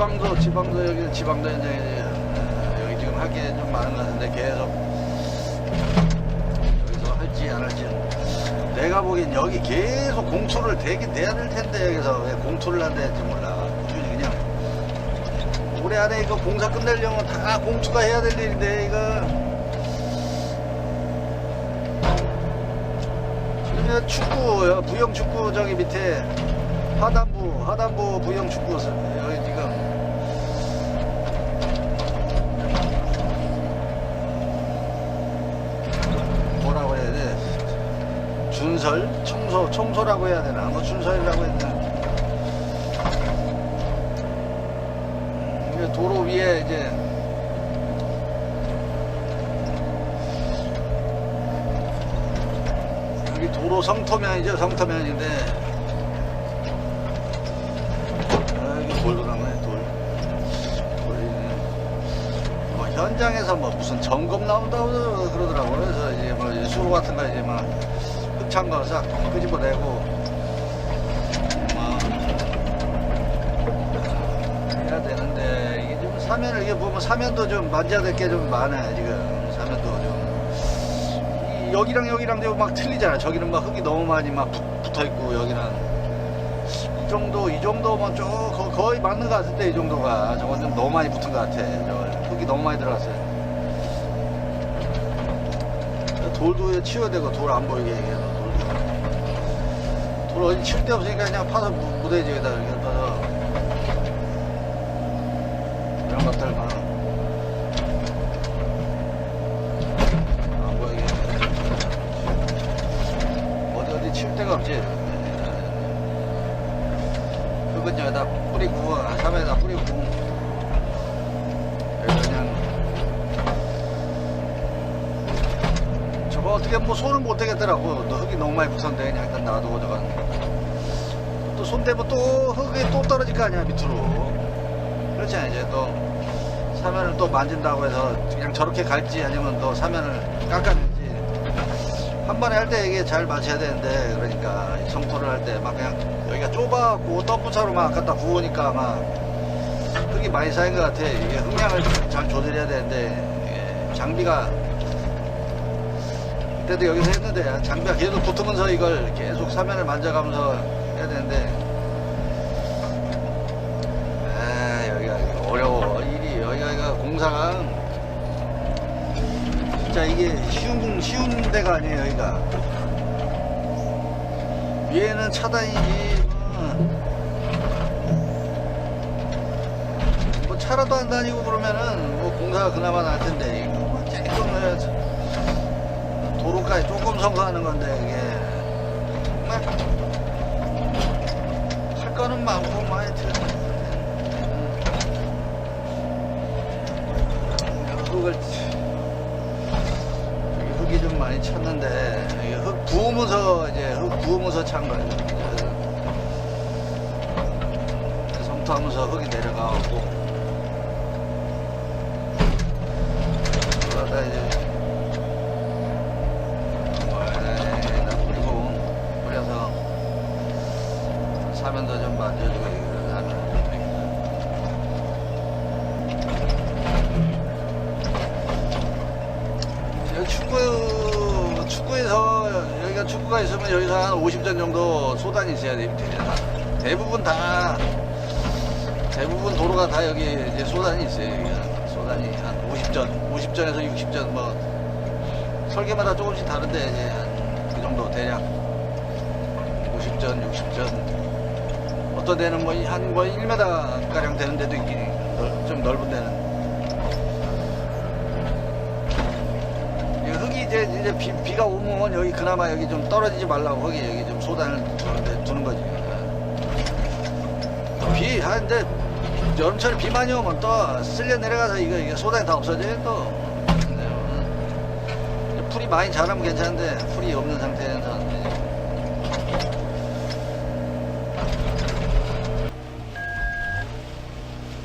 지방도 지방도 여기 지방도 이제 이제 여기 지금 할게좀 많은 것 같은데 계속 여기서 할지 안 할지. 내가 보기엔 여기 계속 공투를 되긴 돼야 될 텐데 여기서 왜 공투를 한다 했지 몰라. 꾸준히 그냥 올해 안에 이거 공사 끝내려면 다 공투가 해야 될 일인데 이거. 축구 여- 부영 축구 저기 밑에 하단부 하단부 부영 축구 여기 지금 뭐라고 해야 돼 준설 청소 청소라고 해야 되나? 뭐 준설이라고 해야 되나 이게 도로 위에 이제 여기 도로 성토면이죠 성토면인데. 아, 여기 돌도 나네 돌. 돌이 뭐 현장에서 뭐 무슨 점검 나온다고 그러더라고요. 그래서 이제 뭐 이제 수로 같은 거 이제 막 흙찬 거싹 끄집어내고. 막 해야 되는데 이게 좀 사면을 이게 보면 사면도 좀 만져야 될 게 좀 많아요 지금. 사면도 좀. 이- 여기랑 여기랑 좀막 틀리잖아 저기는 막 흙이 너무 많이 막 붙어 있고 여기는. 이 정도 이 정도면 좀 거- 거의 맞는 것 같은데 이 정도가. 저건 좀 너무 많이 붙은 것 같아. 저 흙이 너무 많이 들어갔어요. 돌도 치워야 되고 돌 안 보이게 해서 돌도 돌 어디 칠데 없으니까 그냥 파서 무- 무대 지에다 이렇게 파서. 이런 것들만 안 보이게. 어디 어디 칠 데가 없지? 흙은 여기다 뿌리고 삼에다 뿌리고 여기 그냥 저거 어떻게 뭐 손을 못 대겠더라고. 너 흙이 너무 많이 그냥 일단 놔두고 저건. 또손 대면 또 흙이 또 떨어질 거 아니야 밑으로. 그렇잖아 이제 또. 사면을 또 만진다고 해서 그냥 저렇게 갈지 아니면 또 사면을 깎아낼지. 한 번에 할 때 이게 잘 맞춰야 되는데 그러니까 이 성토를 할 때 막 그냥 여기가 좁아갖고 덤프차로 막 갖다 부으니까 막 흙이 많이 쌓인 것 같아. 이게 흙량을 잘 조절해야 되는데 장비가 그때도 여기서 했는데 장비가 계속 붙으면서 이걸 계속 사면을 만져가면서 해야 되는데. 아 여기가 어려워. 일이 여기가 여기가 공사가 진짜 이게 쉬운 쉬운 데가 아니에요 여기가. 위에는 차단이지. 뭐, 뭐 차라도 안 다니고 그러면은 뭐 공사가 그나마 나을 텐데. 이거 뭐 조금 성사하는 건데 이게. 정말 할 거는 많고 뭐 하여튼. 음, 흙을 흙이 좀 많이 이게 흙 부으면서 이제 흙 부으면서 찬 거예요. 성토하면서 흙이 내려가고 그러다 이제 에다 뿌리고 뿌려서 사면도 좀 만져주고 이거 하면 여기 축구 축구에서 축구가 있으면 여기서 한 50전 정도 소단이 있어야 돼 밑에 다. 대부분 다 대부분 도로가 다 여기 이제 소단이 있어요. 여기가 소단이 한 50전 50전에서 60전 뭐 설계마다 조금씩 다른데 이제 한 그 정도 대략 50전, 60전. 어떤 데는 뭐 한뭐 1m 가량 되는 데도 있긴 넓- 좀 넓은 데는 이제 이제 비, 비가 오면 여기 그나마 여기 좀 떨어지지 말라고 흙이 여기 좀 소단을 두는데 두는 거지. 비 하는데 여름철 비 많이 오면 또 쓸려 내려가서 이거 이게 소단이 다 없어져요 또. 근데, 음, 풀이 많이 자라면 괜찮은데 풀이 없는 상태에서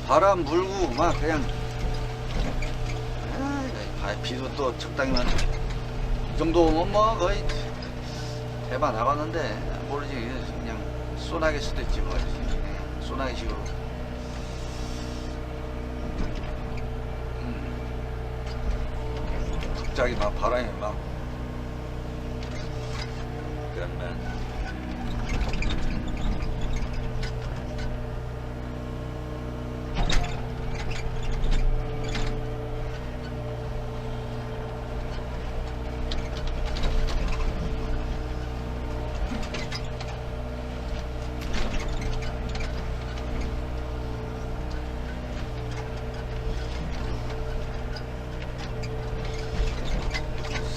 바람 불고 막 그냥 아, 비도 또 적당히만 정도면 뭐 거의 대박 나가는데 모르지. 그냥 소나기 수도 있지 뭐. 소나기 식으로. 음. 갑자기 막 바람이 막. 그러면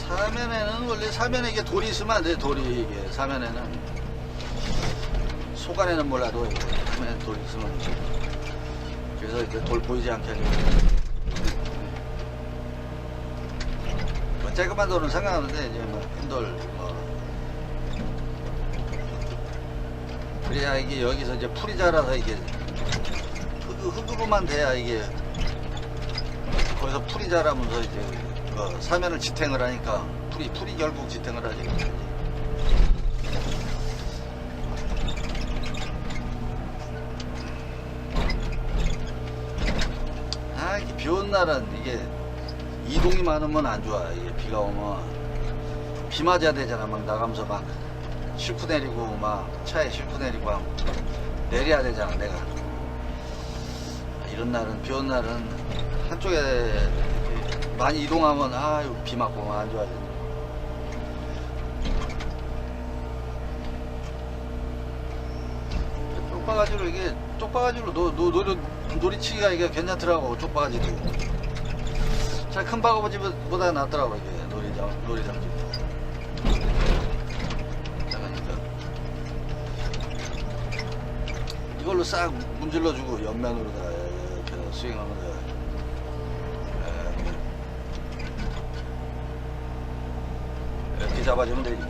사면에는 원래 사면에 이게 돌이 있으면 안 돼. 돌이 이게 사면에는 속안에는 몰라도 사면에 돌이 있으면 안 돼. 그래서 이렇게 돌 보이지 않게 하려고. 뭐 쬐끄만 돌은 상관없는데 이제 뭐 큰 돌, 뭐 그래야 이게 여기서 이제 풀이 자라서 이게 흙, 흙으로만 돼야 이게 거기서 풀이 자라면서 이제 그 사면을 지탱을 하니까 풀이 풀이 결국 지탱을 하지. 아 이게 비 오는 날은 이게 이동이 많으면 안 좋아. 이게 비가 오면 비 맞아야 되잖아. 막 나가면서 막 싣고 내리고 막 차에 싣고 내리고 하고 내려야 되잖아. 내가 이런 날은 비 오는 날은 한쪽에 많이 이동하면 아유 비 맞고 막안 좋아져. 쪽바가지로 이게 쪽바가지로 노, 노, 노, 놀이치기가 이게 괜찮더라고 쪽바가지도. 잘큰 바가지보다 낫더라고 이게 놀이장 놀이장집. 그러니까 이걸로 싹 문질러주고 옆면으로다가 이렇게 스윙하면 돼. 잡아주면 되지.